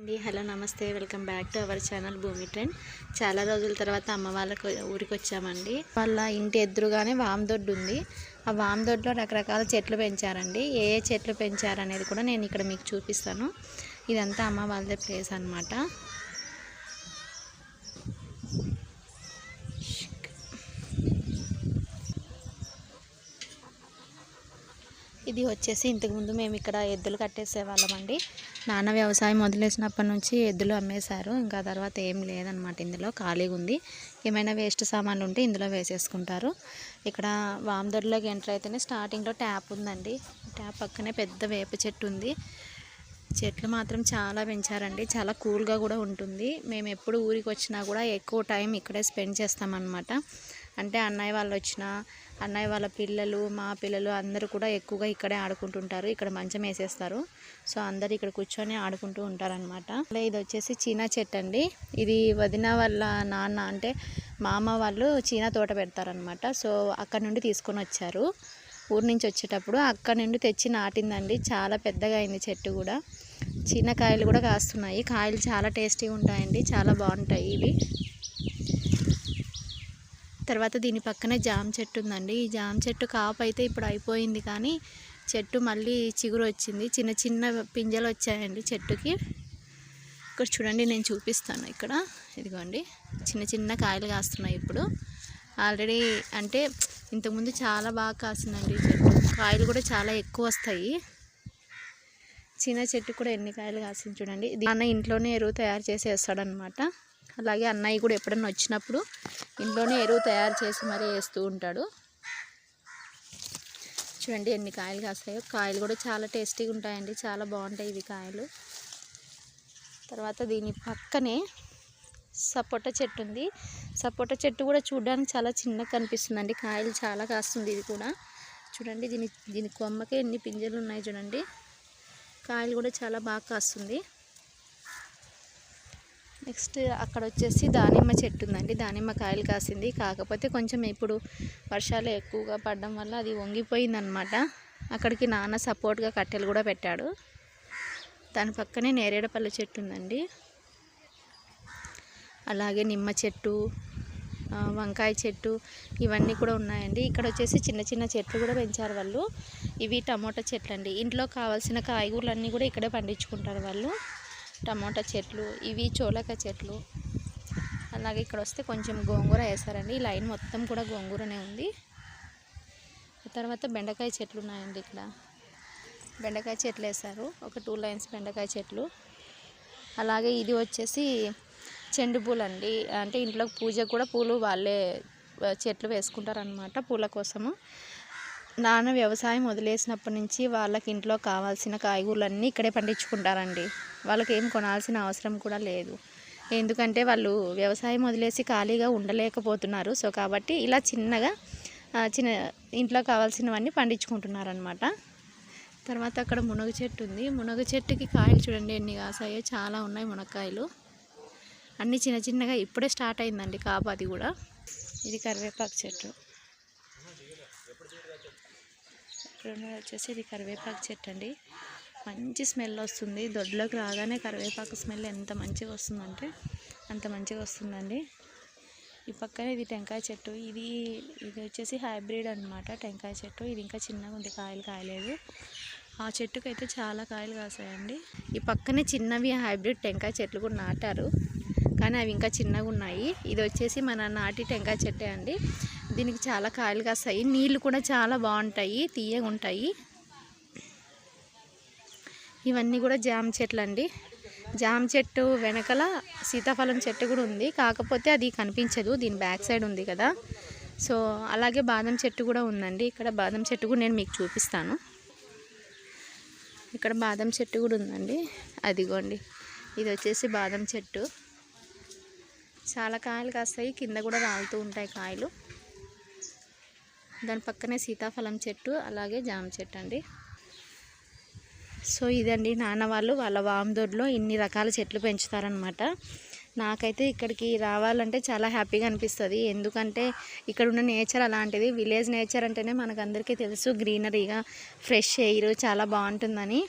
అండి. హలో నమస్తే. Welcome back to our channel Bhoomi trend. చాలా రోజుల తర్వాత అమ్మ వాళ్ళకు ఊరికి వచ్చామండి. వాళ్ళ ఇంటి ఎదురుగానే వామదొడ్డు ఉంది. ఆ వామదొడ్లో రకరకాల చెట్లు పెంచారండి. ఏ ఏ చెట్లు పెంచారనేది కూడా నేను ఇక్కడ మీకు చూపిస్తాను. ఇదంతా అమ్మ వాళ్ళదే ప్లేస్ అనమాట ఇది వచ్చేసి ఇంతకుముందు మేము ఇక్కడ ఎద్దులు కట్టేసేవాళ్ళమండి నాన్న వ్యవసాయం వదిలేసినప్పటి నుంచి ఎద్దులు అమ్మేశారు. ఇంకా తర్వాత ఏం లేదనమాట ఇందులో ఖాళీగా ఉంది. ఏమైనా వేస్ట్ సామాన్లు ఉంటే ఇందులో వేసేసుకుంటారు. ఇక్కడ వామదొడ్లోకి ఎంటర్ అయితేనే స్టార్టింగ్లో ట్యాప్ ఉందండి. ట్యాప్ పక్కనే పెద్ద వేప చెట్టు ఉంది. చెట్లు మాత్రం చాలా పెంచారండి. చాలా కూల్గా కూడా ఉంటుంది. మేము ఎప్పుడు ఊరికి వచ్చినా కూడా ఎక్కువ టైం ఇక్కడే స్పెండ్ చేస్తామన్నమాట. అంటే అన్నయ్య వాళ్ళు వచ్చిన అన్నయ్య వాళ్ళ పిల్లలు మా పిల్లలు అందరూ కూడా ఎక్కువగా ఇక్కడే ఆడుకుంటుంటారు. ఇక్కడ మంచం వేసేస్తారు. సో అందరు ఇక్కడ కూర్చొని ఆడుకుంటూ ఉంటారనమాట ఇది వచ్చేసి చీనా చెట్టు అండి. ఇది వదిన వాళ్ళ నాన్న అంటే మామ వాళ్ళు చీనా తోట పెడతారనమాట సో అక్కడ నుండి తీసుకొని వచ్చారు. ఊరు నుంచి వచ్చేటప్పుడు అక్కడ నుండి తెచ్చి నాటిందండి. చాలా పెద్దగా అయింది చెట్టు కూడా. చిన్న కాయలు కూడా కాస్తున్నాయి. కాయలు చాలా టేస్టీగా ఉంటాయండి. చాలా బాగుంటాయి ఇవి. తర్వాత దీని పక్కనే జామ చెట్టు ఉందండి. ఈ జామ చెట్టు కాపు అయితే ఇప్పుడు అయిపోయింది కానీ చెట్టు మళ్ళీ చిగురు వచ్చింది. చిన్న చిన్న పింజలు వచ్చాయండి చెట్టుకి. ఇక్కడ చూడండి నేను చూపిస్తాను ఇక్కడ. ఇదిగోండి చిన్న చిన్న కాయలు కాస్తున్నాయి ఇప్పుడు. ఆల్రెడీ అంటే ఇంతకుముందు చాలా బాగా కాసిందండి చెట్టు. కాయలు కూడా చాలా ఎక్కువ వస్తాయి. చిన్న చెట్టు కూడా ఎన్ని కాయలు కాసింది చూడండి. దాన్ని ఇంట్లోనే ఎరువు తయారు చేసి వేస్తాడనమాట అలాగే అన్నయ్య కూడా ఎప్పుడన్నా వచ్చినప్పుడు ఇంట్లోనే ఎరువు తయారు చేసి మరీ వేస్తూ ఉంటాడు. చూడండి ఎన్ని కాయలు కాస్తాయో. కాయలు కూడా చాలా టేస్టీగా ఉంటాయండి. చాలా బాగుంటాయి ఇవి కాయలు. తర్వాత దీని పక్కనే సపోటా చెట్టు ఉంది. సపోటా చెట్టు కూడా చూడడానికి చాలా చిన్నగా కనిపిస్తుందండి. కాయలు చాలా కాస్తుంది ఇది కూడా. చూడండి దీని దీని కొమ్మకే ఎన్ని పింజలు ఉన్నాయి చూడండి. కాయలు కూడా చాలా బాగా కాస్తుంది. నెక్స్ట్ అక్కడ వచ్చేసి దానిమ్మ చెట్టు ఉందండి దానిమ్మ కాయలు కాసింది. కాకపోతే కొంచెం ఇప్పుడు వర్షాలు ఎక్కువగా పడడం వల్ల అది వంగిపోయిందనమాట. అక్కడికి నాన్న సపోర్ట్గా కట్టెలు కూడా పెట్టాడు. దాని పక్కనే నేరేడపల్లి చెట్టు ఉందండి అలాగే నిమ్మ చెట్టు వంకాయ చెట్టు ఇవన్నీ కూడా ఉన్నాయండి. ఇక్కడ వచ్చేసి చిన్న చిన్న చెట్లు కూడా పెంచారు వాళ్ళు. ఇవి టమోటా చెట్లు అండి ఇంట్లో కావాల్సిన కాయగూరలు కూడా ఇక్కడే పండించుకుంటారు వాళ్ళు. టమాటా చెట్లు ఇవి చోలక చెట్లు. అలాగే ఇక్కడ వస్తే కొంచెం గోంగూర వేసారండి ఈ లైన్ మొత్తం కూడా గోంగూరనే ఉంది. తర్వాత బెండకాయ చెట్లు ఉన్నాయండి ఇక్కడ. బెండకాయ చెట్లు వేసారు ఒక టూ లైన్స్ బెండకాయ చెట్లు. అలాగే ఇది వచ్చేసి చెండు పూలు అండి. అంటే ఇంట్లో పూజకు కూడా పూలు వాళ్ళే చెట్లు వేసుకుంటారనమాట పూల కోసము. నాన్న వ్యవసాయం వదిలేసినప్పటి నుంచి వాళ్ళకి ఇంట్లో కావాల్సిన కాయగూరలన్నీ ఇక్కడే పండించుకుంటారండి. వాళ్ళకి ఏం కొనాల్సిన అవసరం కూడా లేదు. ఎందుకంటే వాళ్ళు వ్యవసాయం వదిలేసి ఖాళీగా ఉండలేకపోతున్నారు. సో కాబట్టి ఇలా చిన్నగా చిన్న ఇంట్లో కావాల్సినవన్నీ పండించుకుంటున్నారనమాట తర్వాత అక్కడ మునగ చెట్టు ఉంది. మునగ చెట్టుకి కాయలు చూడండి ఎన్ని కాసాయో. చాలా ఉన్నాయి మునక్కాయలు. అన్నీ చిన్న చిన్నగా ఇప్పుడే స్టార్ట్ అయిందండి కాపు అది కూడా. ఇది కరివేపాకు చెట్టు. రెండోది వచ్చేసి ఇది కరివేపాకు చెట్టు అండి మంచి స్మెల్ వస్తుంది. దొడ్లోకి రాగానే కరివేపాకు స్మెల్ ఎంత మంచిగా వస్తుందంటే అంత మంచిగా వస్తుందండి. ఈ పక్కన ఇది టెంకాయ చెట్టు. ఇది ఇది వచ్చేసి హైబ్రిడ్ అనమాట టెంకాయ చెట్టు. ఇది ఇంకా చిన్నగా ఉంది. కాయలు కాయలేదు. ఆ చెట్టుకు అయితే చాలా కాయలు కాసాయండి. ఈ పక్కనే చిన్నవి హైబ్రిడ్ టెంకాయ చెట్లు కూడా నాటారు. కానీ అవి ఇంకా చిన్నగా ఉన్నాయి. ఇది వచ్చేసి మన నాటి టెంకాయ చెట్టే అండి. దీనికి చాలా కాయలు కాస్తాయి. నీళ్ళు కూడా చాలా బాగుంటాయి తీయగా ఉంటాయి. ఇవన్నీ కూడా జామ చెట్లు అండి జామ చెట్టు వెనకల సీతాఫలం చెట్టు కూడా ఉంది. కాకపోతే అది కనిపించదు. దీని బ్యాక్ సైడ్ ఉంది కదా. సో అలాగే బాదం చెట్టు కూడా ఉందండి. ఇక్కడ బాదం చెట్టు కూడా నేను మీకు చూపిస్తాను. ఇక్కడ బాదం చెట్టు కూడా ఉందండి. అదిగోండి. ఇది వచ్చేసి బాదం చెట్టు. చాలా కాయలు కాస్తాయి. కింద కూడా రాలుతూ ఉంటాయి కాయలు. దాని పక్కనే సీతాఫలం చెట్టు అలాగే జామ చెట్టు అండి. సో ఇదండి నాన్న వాళ్ళు వాళ్ళ వామదొడ్లో ఇన్ని రకాల చెట్లు పెంచుతారనమాట నాకైతే ఇక్కడికి రావాలంటే చాలా హ్యాపీగా అనిపిస్తుంది. ఎందుకంటే ఇక్కడ ఉన్న నేచర్ అలాంటిది విలేజ్ నేచర్ అంటేనే మనకు అందరికీ తెలుసు గ్రీనరీగా ఫ్రెష్ ఎయిర్ చాలా బాగుంటుందని.